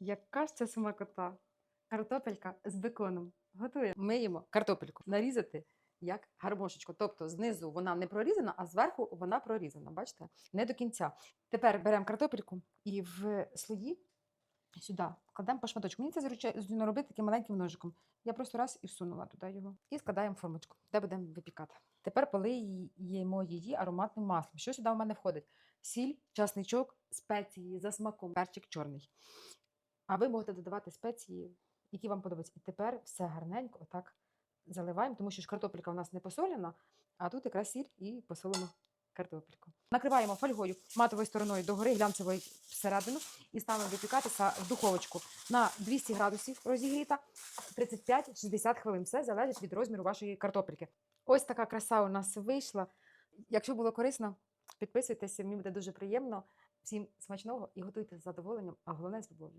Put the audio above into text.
Яка ж це смакота? Картопелька з беконом. Готуємо. Миємо картопельку. Нарізати як гармошечку. Тобто знизу вона не прорізана, а зверху вона прорізана. Бачите? Не до кінця. Тепер беремо картопельку і в слої сюди кладемо по шматочку. Мені це зручно робити таким маленьким ножиком. Я просто раз і всунула туди його. І складаємо формочку, де будемо випікати. Тепер полиємо її ароматним маслом. Що сюди в мене входить? Сіль, часничок, спеції за смаком, перчик чорний. А ви можете додавати спеції, які вам подобаються. І тепер все гарненько отак заливаємо, тому що ж картопелька у нас не посолена, а тут якраз сіль і посолену картопельку. Накриваємо фольгою матовою стороною догори, глянцевою всередину і ставимо випікатися в духовочку на 200 градусів розігріта 35-60 хвилин. Все залежить від розміру вашої картопельки. Ось така краса у нас вийшла. Якщо було корисно, підписуйтесь, мені буде дуже приємно. Всім смачного і готуйте з задоволенням, а головне з любов'ю.